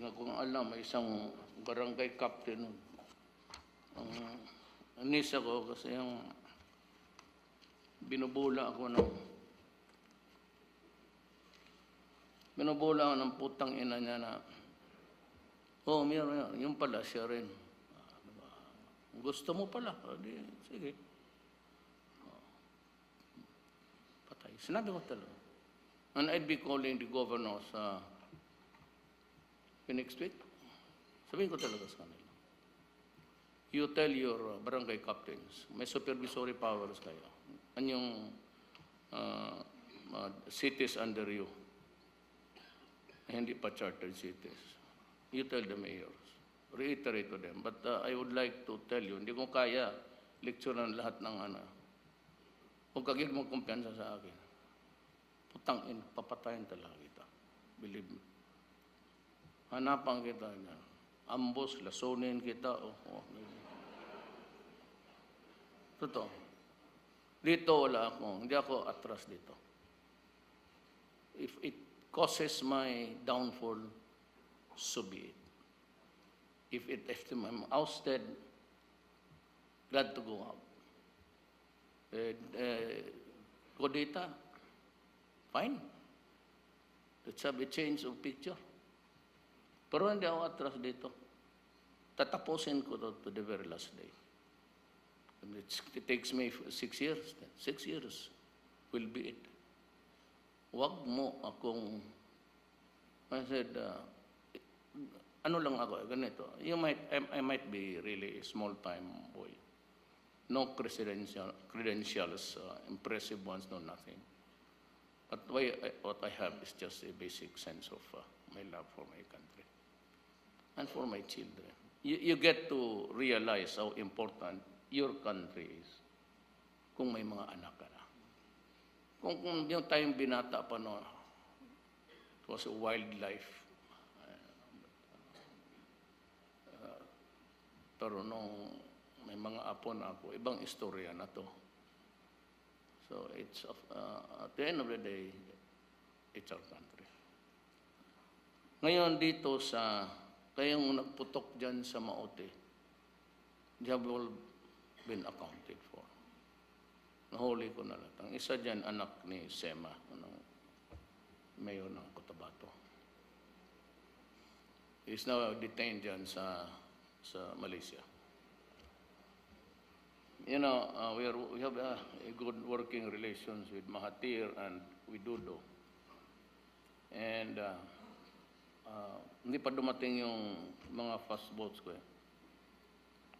nga kung alam, may isang barangay captain nun. Ang anis ako kasi yung binubula ako ng binubula ako ng putang ina niya na oh, meron yan. Yung pala siya rin. Gusto mo pala. Ah, di, sige. Oh. Patay. Sinabi ko talaga. And I'd be calling the governor sa next week. Sabihin ko talaga sa kanila. You tell your uh, barangay captains, may supervisory powers kayo. Anyong uh, uh, cities under you, hindi pa chartered cities. You tell the mayors. Reiterate to them. But uh, I would like to tell you, hindi ko kaya lecture ng lahat ng ano. Kung kagig mo kumpiyansa sa akin, putang in, papatayin talaga kita. Believe me. Hanapan kita niya. Ambos, lasunin kita. Oh, oh. Totoo. Dito wala ako. Hindi ako atras dito. If it causes my downfall, so be it. If it if I'm ousted, glad to go out. Eh, eh, Kodita, fine. Let's have a change of picture. Pero hindi ako atras dito. Tatapusin ko to, to the very last day. And it takes me six years. Six years will be it. Huwag mo akong, I said, uh, ano lang ako, ganito. You might, I, I might be really a small-time boy. No credential, credentials, uh, impressive ones, no nothing. But why, I, what I have is just a basic sense of uh, my love for my country and for my children. You, you get to realize how important your country is kung may mga anak ka na. Kung, kung yung tayong binata pa no, it was a wildlife. Uh, pero nung may mga apo na ako, ibang istorya na to. So it's, uh, at the end of the day, it's our country. Ngayon dito sa, kayong nagputok dyan sa Maote, they been accounted for. Nahuli ko na lahat. Ang isa dyan, anak ni Sema, anong mayor ng Cotabato. He's now detained dyan sa, sa Malaysia. You know, uh, we, are, we have uh, a good working relations with Mahathir and Widodo. And uh, uh, hindi pa dumating yung mga fast boats ko eh.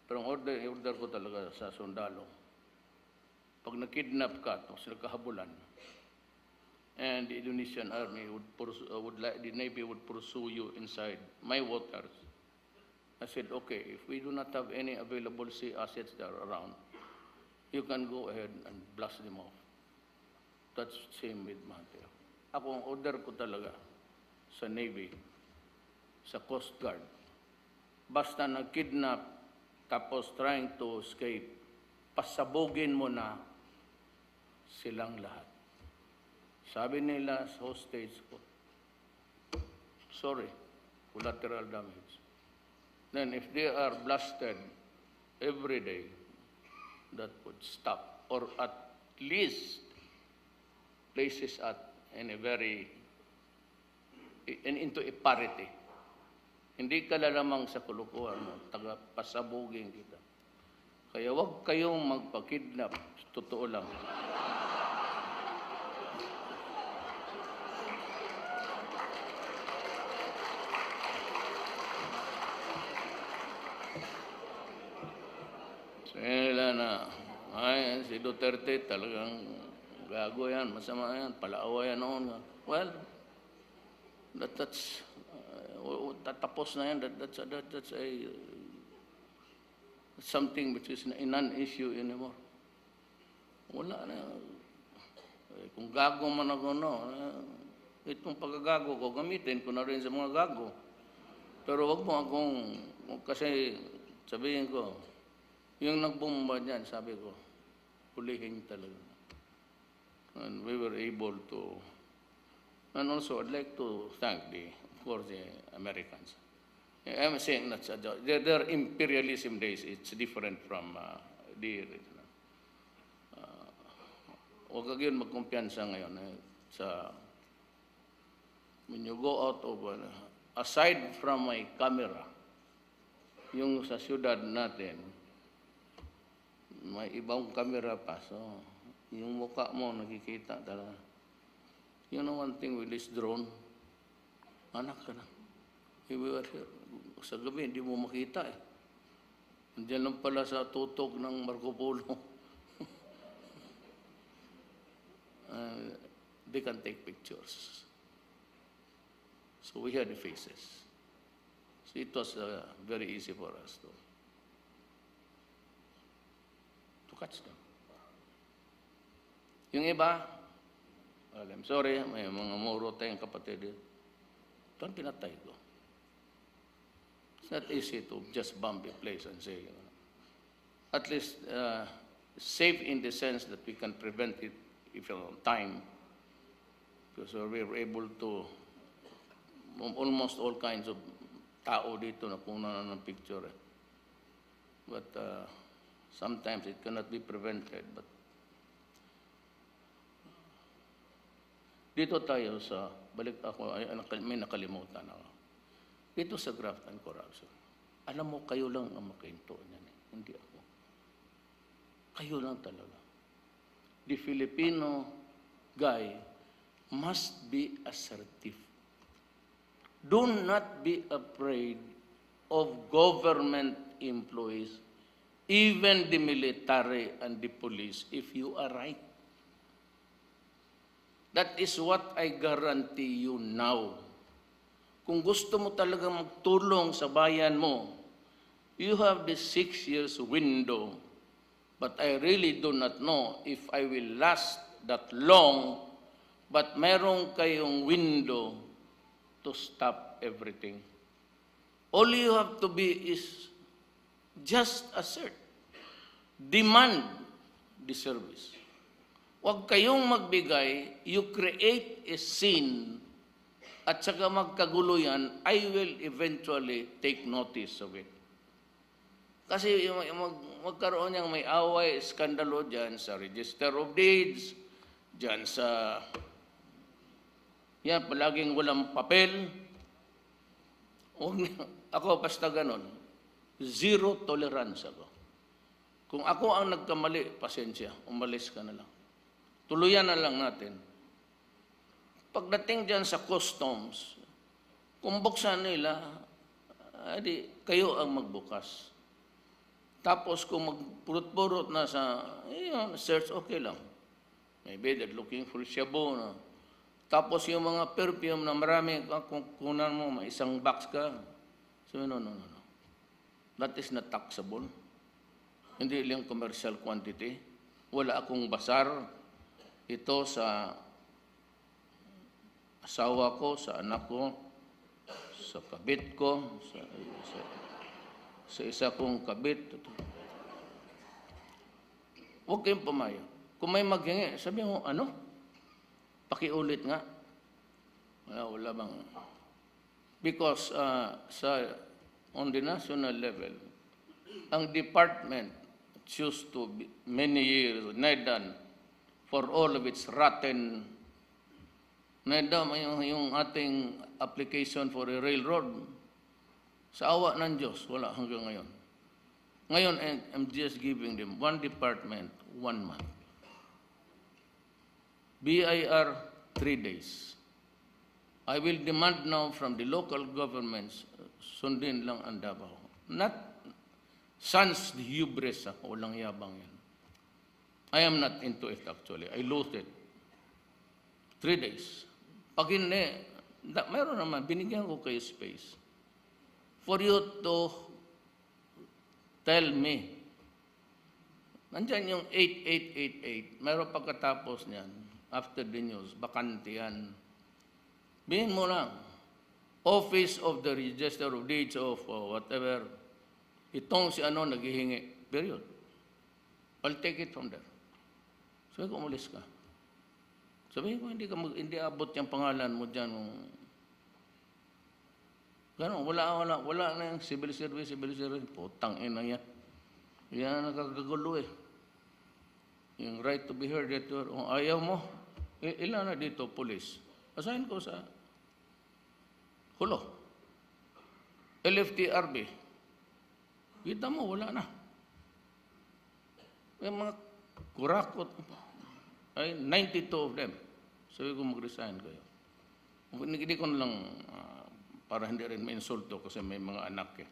Pero ang order, order ko talaga sa sundalo. Pag nakidnap ka, tapos nagkahabulan, and the Indonesian army would, pursue, uh, would like, the Navy would pursue you inside my waters. I said, okay, if we do not have any available sea assets that are around, you can go ahead and blast them off. That's same with Mahathir. Ako ang order ko talaga sa Navy, sa Coast Guard. Basta nag-kidnap tapos trying to escape, pasabugin mo na silang lahat. Sabi nila sa hostage ko, sorry, collateral damage. Then if they are blasted every day, that would stop or at least places at in a very in, into a parity. Hindi ka lalamang sa kulukuhan mo, taga pasabugin kita. Kaya wag kayong magpakidnap, totoo lang. Sabi nila na, ay, si Duterte talagang gago yan, masama yan, palaawa yan noon. Well, that, that's, tatapos na yan, that, that's, a- that, that's a, something which is a non-issue anymore. Wala na. Eh, kung gago man ako, no, eh, itong pagkagago ko, gamitin ko na rin sa mga gago. Pero wag mo akong, kasi sabihin ko, yung nagbomba niyan, sabi ko, pulihin talaga. And we were able to, and also I'd like to thank the, course, the Americans. I'm saying that's a joke. Their, their imperialism days, it's different from uh, the. Uh, huwag ka yun magkumpiyansa ngayon eh, sa when you go out of, uh, aside from my camera, yung sa syudad natin, may ibang camera pa. So, yung mukha mo nakikita talaga. You know one thing with this drone, anak ka na. Eh, we were here. Sa gabi, hindi mo makita eh. Andiyan lang pala sa tutok ng Marco Polo. Uh, they can take pictures. So we had the faces. So it was uh, very easy for us to, to catch them. Yung iba, well, I'm sorry, may mga muro tayong kapatid. Ito ang pinatay ko. It's not easy to just bomb a place and say, you know, at least uh, safe in the sense that we can prevent it if on time. Because we were able to, almost all kinds of tao dito na puna ng picture. eh. But uh, sometimes it cannot be prevented. But dito tayo sa, balik ako, ay, ay, may nakalimutan ako. Dito sa graft and corruption. Alam mo, kayo lang ang makahinto niyan. Eh. Hindi ako. Kayo lang talaga. The Filipino guy must be assertive. Do not be afraid of government employees, even the military and the police, if you are right. That is what I guarantee you now. Kung gusto mo talaga magtulong sa bayan mo, you have this six years window. But I really do not know if I will last that long. But meron kayong window to stop everything. All you have to be is just assert. Demand the service. Huwag kayong magbigay, you create a scene at saka magkagulo yan, I will eventually take notice of it. Kasi mag, magkaroon niyang may away, skandalo dyan sa Register of Deeds, dyan sa, yan, palaging walang papel. Huwag ako basta ganon, zero tolerance ako. Kung ako ang nagkamali, pasensya, umalis ka na lang. Tuluyan na lang natin. Pagdating dyan sa customs, kung buksan nila, adi, kayo ang magbukas. Tapos kung magpurot-purot na sa, yun, search, okay lang. Maybe they're looking for shabu na. Tapos yung mga perfume na marami, kung kunan mo, may isang box ka. So, no, no, no, no. That is not taxable. Hindi lang commercial quantity. Wala akong basar. Ito sa asawa ko, sa anak ko, sa kabit ko, sa, sa, sa isa kong kabit. Huwag kayong pumayo. Kung may maghingi, sabi mo, ano? Pakiulit nga. Wala, wala bang... Because uh, sa, on the national level, ang department choose to be many years, NEDAN, for all of its rotten NEDAM, yung, yung ating application for a railroad, sa awa ng Diyos, wala hanggang ngayon. Ngayon, I'm- just giving them one department, one month. BIR, three days. I will demand now from the local governments, sundin lang ang Davao. Not sans hubris, ah, walang yabang yan. I am not into it actually. I loathe it. Three days. Pag hindi, da, meron naman, binigyan ko kayo space. For you to tell me. Nandyan yung 8888. Meron pagkatapos niyan, after the news, bakante yan. Bihin mo lang. Office of the Register of Deeds of uh, whatever. Itong si ano naghihingi. Period. I'll take it from there. Sabi ko, umalis ka. Sabi ko, hindi, ka mag, hindi abot yung pangalan mo dyan. Ganun, wala, wala, wala na yung civil service, civil service. Putang ina yan. Yan ang nakakagulo eh. Yung right to be heard, right to heard. Ayaw mo, I- ilan na dito, police? Assign ko sa hulo. LFTRB. Kita mo, wala na. Yung mga kurakot, ay 92 of them. Sabi ko mag-resign kayo. Hindi hindi ko lang ah, para hindi rin ma-insulto kasi may mga anak eh.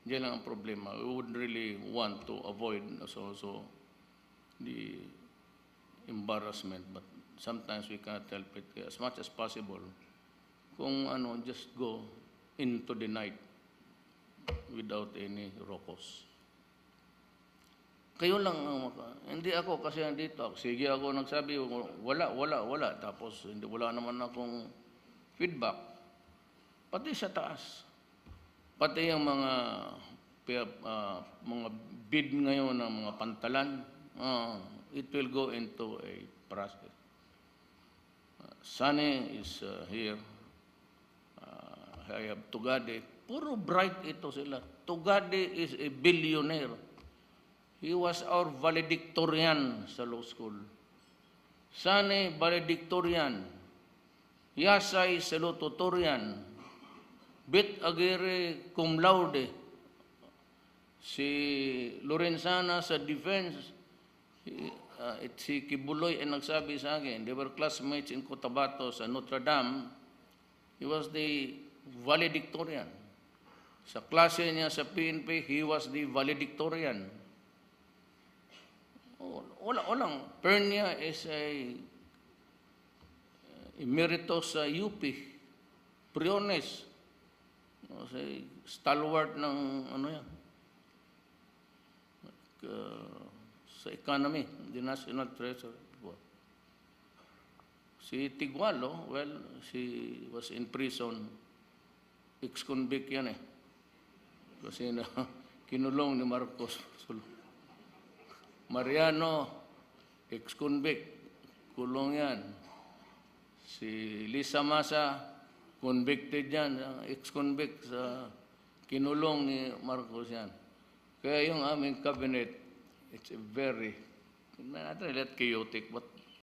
Diyan lang ang problema. We would really want to avoid so, so the embarrassment but sometimes we cannot help it. As much as possible, kung ano, just go into the night without any rokos. Kayo lang ang maka- Hindi ako kasi andito. Sige ako nagsabi, wala, wala, wala. Tapos hindi wala naman akong feedback. Pati sa taas. Pati yung mga ah, mga bid ngayon ng mga pantalan, ah, it will go into a process. Uh, Sunny is uh, here. Uh, I have Tugade. Puro bright ito sila. Tugade is a billionaire. He was our valedictorian sa law school. Sane, valedictorian. Yasay, salutatorian. Bit Aguirre, cum laude. Si Lorenzana sa defense. Uh, si Kibuloy ay nagsabi sa akin, they were classmates in Cotabato sa Notre Dame. He was the valedictorian. Sa klase niya sa PNP, he was the valedictorian. Wala, walang. Pernia is a uh, emeritus sa UP. Priones. Oh, sa stalwart ng ano yan. Uh, sa economy, the national treasury. Si Tigualo, well, she was in prison. Ex-convict yan eh. Kasi na, kinulong ni Marcos. Mariano, ex-convict, kulong yan. Si Lisa Masa, convicted yan, ex-convict sa kinulong ni Marcos yan. Kaya yung aming cabinet, it's a very, not really chaotic, but